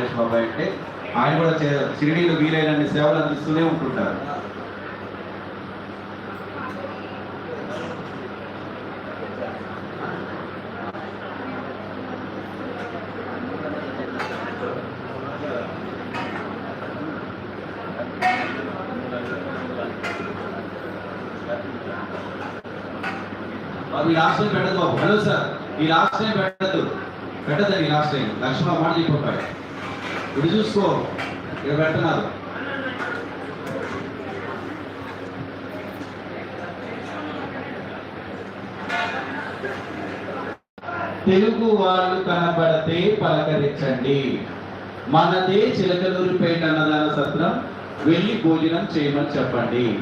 నరేష్ బాబాయ్ అంటే ఆయన కూడా చే- షిరిడీలో వీలైనన్ని సేవలు అందిస్తూనే ఉంటుంటారు. బాబు ఈ లాస్ట్ టైం పెట్టదు హలో సార్ ఈ లాస్ట్ టైం పెట్టదు పెట్టదండి ఈ లాస్ట్ టైం లక్ష్మణ మాట చెప్పాయి ఇది చూసుకో. ఇక్కడ పెడుతున్నారు. తెలుగు వాళ్ళు కనబడితే పలకరించండి. మనదే చిలకలూరిపేట అన్నదాన సత్రం. వెళ్ళి భోజనం చేయమని చెప్పండి.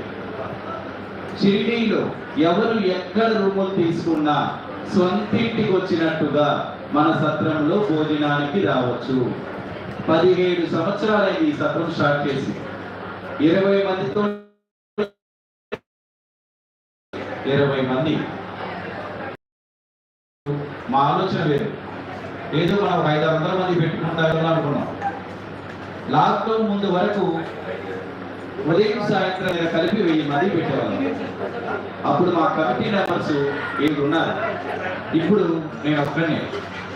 షిరిడీలో ఎవరు ఎక్కడ రూములు తీసుకున్నా సొంతింటికి వచ్చినట్టుగా మన సత్రంలో భోజనానికి రావచ్చు. పదిహేడు సంవత్సరాలైంది ఈ సత్రం స్టార్ట్ చేసి. ఇరవై మందితో ఇరవై మంది. మా ఆలోచన లేదు ఏదో మనం ఐదు వందల మంది పెట్టుకుంటారు అనుకున్నాం. లాక్డౌన్ ముందు వరకు ఉదయం సాయంత్రం కలిపి వెయ్యి మంది పెట్టేవాళ్ళం. అప్పుడు మా కమిటీ మెంబర్స్ ఏడు ఉన్నారు ఇప్పుడు నేను ఒక్కనే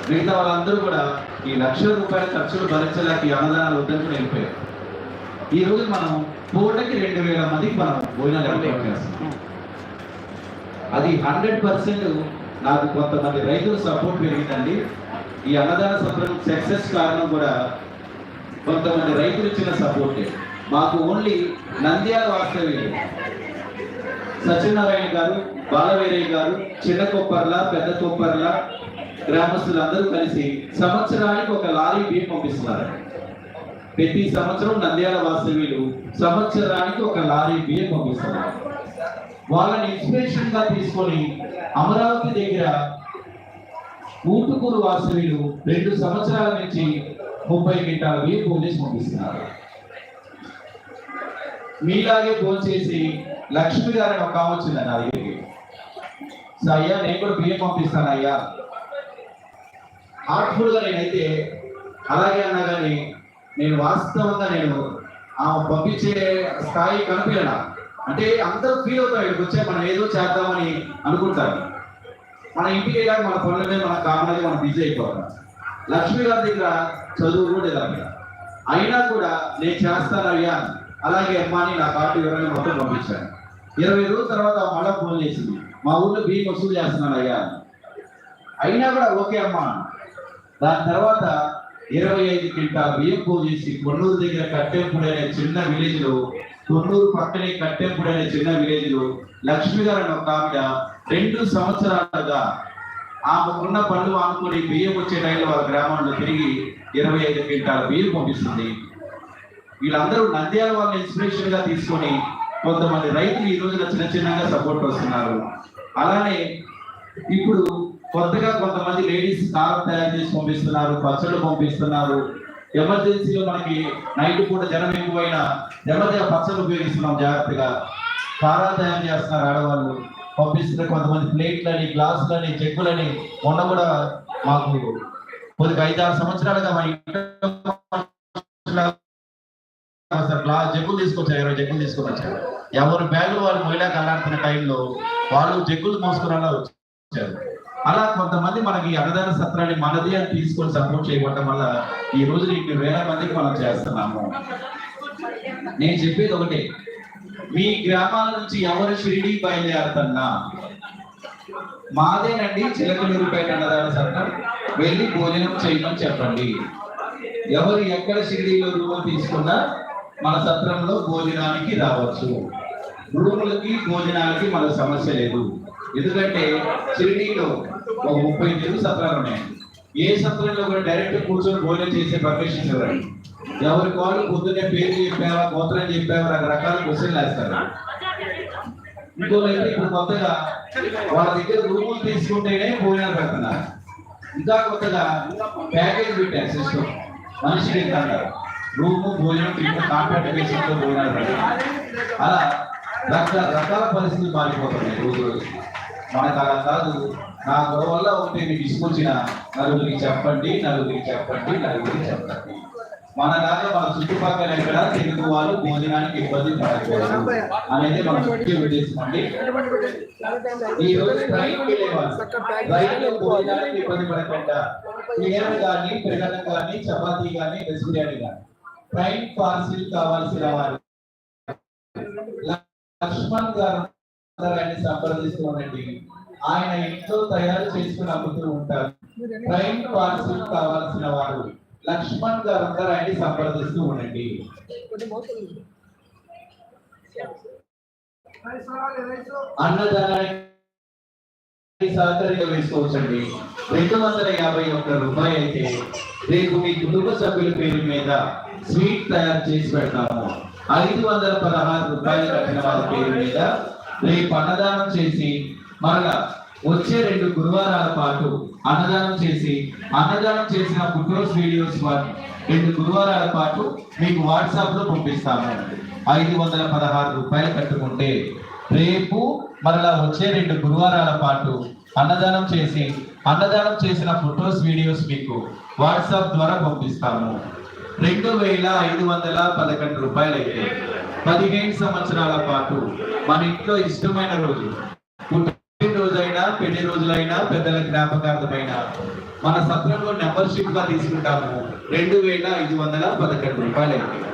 మిగతా వాళ్ళందరూ కూడా ఈ లక్షల రూపాయల ఖర్చులు భరించలేక ఈ అన్నదానాలు వద్దని వెళ్ళిపోయారు. ఈ రోజు మనం పూటకి రెండు వేల మందికి మనం భోజనాలు ఏర్పాటు చేస్తున్నాం. అది హండ్రెడ్ పర్సెంట్ నాకు కొంతమంది రైతుల సపోర్ట్ పెరిగిందండి. ఈ అన్నదాన సత్రం సక్సెస్ కారణం కూడా కొంతమంది రైతులు ఇచ్చిన సపోర్టే. మాకు ఓన్లీ నంద్యాల వాస్తవ్యులు సత్యనారాయణ గారు బాలవీరయ్య గారు చిన్న కొప్పర్ల పెద్ద కొప్పర్ల గ్రామస్తులందరూ కలిసి సంవత్సరానికి ఒక లారీ బియ్యం పంపిస్తున్నారు. ప్రతి సంవత్సరం నంద్యాల వాస్తవ్యులు సంవత్సరానికి ఒక లారీ బియ్యం పంపిస్తున్నారు. వాళ్ళని ఇన్స్పిరేషన్గా తీసుకొని అమరావతి దగ్గర ఊటుకూరు వాస్తవ్యులు రెండు సంవత్సరాల నుంచి ముప్పై గంటల బియ్యం పోలీసు పంపిస్తున్నారు. మీలాగే ఫోన్ చేసి లక్ష్మి గారిని ఒక కావచ్చు వచ్చింది అయ్యా నేను కూడా బియ్యం పంపిస్తాను అయ్యా హార్ట్ఫుల్గా నేనైతే అలాగే అన్నా కానీ నేను వాస్తవంగా నేను ఆమె పంపించే స్థాయి కనిపించడా అంటే అందరూ ఫీల్ అవుతారు ఇక్కడికి వచ్చే మనం ఏదో చేద్దామని అనుకుంటారు. మన ఇంటికి వెళ్ళాక మన పనుల మీద మన కామనగా మనం బిజీ అయిపోతాం. లక్ష్మి గారి దగ్గర చదువు కూడా లేదు అయినా కూడా నేను చేస్తాను అయ్యా అలాగే అమ్మా అని నా కార్డు వివరంగా మొత్తం పంపించాను ఇరవై రోజుల తర్వాత మళ్ళా ఫోన్ చేసింది. మా ఊళ్ళో బియ్యం వసూలు చేస్తున్నాను అయ్యా అయినా కూడా ఓకే అమ్మా దాని తర్వాత ఇరవై ఐదు కింటా బియ్యం పూజ కొన్నూరు దగ్గర కట్టెంపుడు అనే చిన్న విలేజ్లో కొన్నూరు పక్కనే కట్టెంపుడు అనే చిన్న విలేజ్లో లక్ష్మి గారు అనే ఒక ఆవిడ రెండు సంవత్సరాలుగా ఆమెకున్న పనులు ఆనుకొని బియ్యం వచ్చే టైంలో వాళ్ళ గ్రామంలో తిరిగి ఇరవై ఐదు క్వింటాల బియ్యం పంపిస్తుంది. వీళ్ళందరూ నంద్యాల వాళ్ళని ఇన్స్పిరేషన్గా తీసుకొని కొంతమంది రైతులు ఈ రోజున చిన్న చిన్నగా సపోర్ట్ వస్తున్నారు అలానే ఇప్పుడు కొత్తగా కొంతమంది లేడీస్ కారం తయారు చేసి పంపిస్తున్నారు పచ్చళ్ళు పంపిస్తున్నారు. ఎమర్జెన్సీలో మనకి నైట్ పూట జనం ఎక్కువైన నెమ్మదిగా పచ్చళ్ళు ఉపయోగిస్తున్నాం జాగ్రత్తగా. కారాలు తయారు చేస్తున్నారు ఆడవాళ్ళు. పంపిస్తున్న కొంతమంది ప్లేట్లని గ్లాసులని చెక్కులని మొన్న కూడా మాకు కొద్దిగా ఐదు ఆరు సంవత్సరాలుగా మా ఇంట్లో గ్లాస్ జగ్గులు తీసుకొచ్చారు ఇరవై జగ్గులు తీసుకొని వచ్చారు ఎవరు బ్యాగులు వాళ్ళు మహిళా కల్లాడుతున్న టైంలో వాళ్ళు జగ్గులు మోసుకునేలా వచ్చారు. అలా కొంతమంది మనకి అన్నదాన సత్రాన్ని మనది అని తీసుకొని సపోర్ట్ చేయడం వల్ల ఈ రోజు ఇన్ని వేల మందికి మనం చేస్తున్నాము. నేను చెప్పేది ఒకటే. మీ గ్రామాల నుంచి ఎవరు షిరిడి బయలుదేరుతున్నా మాదేనండి చిలకలూరుపేట అన్నదాన సత్రం. వెళ్ళి భోజనం చేయమని చెప్పండి. ఎవరు ఎక్కడ షిరిడీలో రూమ్ తీసుకున్నా మన సత్రంలో భోజనానికి రావచ్చు. రూములకి భోజనానికి మనకు సమస్య లేదు. ఎందుకంటే షిరిడీలో ఒక ముప్పై తెలుగు సత్రాలు ఉన్నాయండి ఏ సత్రంలో కూడా డైరెక్ట్ కూర్చొని భోజనం చేసే పర్మిషన్ ఇవ్వరండి ఎవరి వాళ్ళు పొద్దున్నే పేరు చెప్పావా గోత్రం చెప్పావా రకరకాల క్వశ్చన్లు వేస్తారు. ఇంకోలైతే ఇప్పుడు కొత్తగా వాళ్ళ దగ్గర రూములు తీసుకుంటేనే భోజనాలు పెడుతున్నారు. ఇంకా కొత్తగా ప్యాకేజ్ పెట్టారు సిస్టమ్ మనిషికి ఎంత అంటారు రూము భోజనం టిఫిన్ కాంట్రాక్ట్ బేసిస్తో భోజనాలు పెడతారు అలా రకరకాల పరిస్థితులు మారిపోతున్నాయి రోజు రోజు మనకు అలా కాదు నా గొడవ వల్ల ఒకటి మీకు తీసుకొచ్చిన నలుగురికి చెప్పండి నలుగురికి చెప్పండి నలుగురికి చెప్పండి. మన దాని మన చుట్టుపక్కల ఎక్కడ తెలుగు వాళ్ళు భోజనానికి ఇబ్బంది పడకూడదు అనేది మనం ముఖ్య ఉద్దేశం ఈ రోజు ట్రైన్ వెళ్ళేవాళ్ళు రైలు భోజనానికి ఇబ్బంది పడకుండా బిర్యానీ కానీ పెరగడం కానీ చపాతీ కానీ వెజ్ బిర్యానీ కానీ ట్రైన్ పార్సిల్ కావాల్సిన వారు లక్ష్మణ్ గారు ఆయన సంప్రదిస్తూ ఉండండి. ఆయన ఇంట్లో తయారు చేసుకుని అమ్ముతూ ఉంటారు. ట్రైన్ పార్సల్ కావాల్సిన వారు లక్ష్మణ్ గారు అందరూ ఆయన్ని సంప్రదిస్తూ ఉండండి. అన్నదానానికి సహకరిగా వేసుకోవచ్చండి. రెండు వందల యాభై ఒక్క రూపాయి అయితే రేపు మీ కుటుంబ సభ్యుల పేరు మీద స్వీట్ తయారు చేసి పెడతాము. ఐదు వందల పదహారు రూపాయలు కట్టిన వారి పేరు మీద రేపు అన్నదానం చేసి మరలా వచ్చే రెండు గురువారాల పాటు అన్నదానం చేసి అన్నదానం చేసిన పుట్టినరోజు వీడియోస్ వాటి రెండు గురువారాల పాటు మీకు వాట్సాప్లో పంపిస్తాము ఐదు వందల పదహారు రూపాయలు కట్టుకుంటే రేపు మరలా వచ్చే రెండు గురువారాల పాటు అన్నదానం చేసి అన్నదానం చేసిన ఫొటోస్ వీడియోస్ మీకు వాట్సాప్ ద్వారా పంపిస్తాము. రెండు వేల ఐదు వందల పదకొండు రూపాయలు అయితే పదిహేను సంవత్సరాల పాటు మన ఇంట్లో ఇష్టమైన రోజు. పుట్టిన రోజైనా పెళ్ళి రోజులైనా పెద్దల జ్ఞాపకార్థమైన మన సత్రంలో మెంబర్షిప్గా తీసుకుంటాము. రెండు వేల ఐదు వందల పదకొండు రూపాయలు. అయితే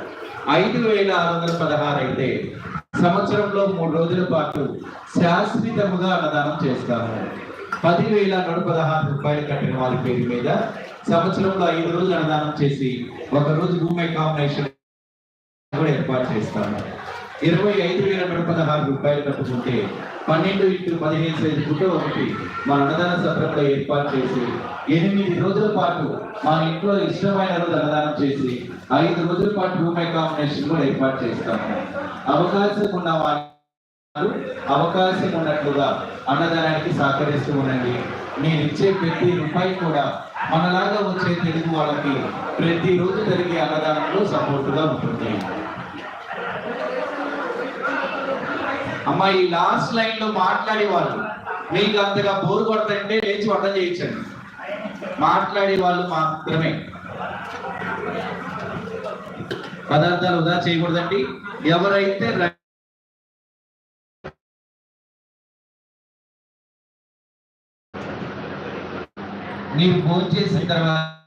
ఐదు వేల ఆరు వందల పదహారు అయితే సంవత్సరంలో మూడు రోజుల పాటు శాశ్వతముగా అన్నదానం చేస్తాము. పదివేల నూట పదహారు రూపాయలు కట్టిన వారి పేరు మీద సంవత్సరంలో ఐదు రోజులు అన్నదానం చేసి ఒక రోజు రూమ్ కాంబినేషన్ కూడా ఏర్పాటు చేస్తాను ఇరవై ఐదు వేల నూట పదహారు రూపాయలు కట్టుకుంటే పన్నెండు ఇంటూ పదిహేను సైజు ఫోటో ఒకటి మా అన్నదాన సత్రంలో ఏర్పాటు చేసి ఎనిమిది రోజుల పాటు మా ఇంట్లో ఇష్టమైన రోజు అన్నదానం చేసి ఐదు రోజుల పాటు రూమ్ కాంబినేషన్ కూడా ఏర్పాటు చేస్తాము. అవకాశం ఉన్న వారు అవకాశం ఉన్నట్లుగా అన్నదానానికి సహకరిస్తూ ఉండండి. నేను ఇచ్చే ప్రతి రూపాయి కూడా మనలాగా వచ్చే తెలుగు వాళ్ళకి ప్రతిరోజు జరిగే అన్నదానంలో సపోర్టుగా ఉంటుంది. అమ్మ ఈ లాస్ట్ లైన్లో మాట్లాడే వాళ్ళు మీకు అంతగా బోరు కొడతంటే లేచి వంట చేయించండి. మాట్లాడే వాళ్ళు మాత్రమే. పదార్థాలు వృధా చేయకూడదండి. ఎవరైతే ర- మీరు భోజనం చేసిన తర్వాత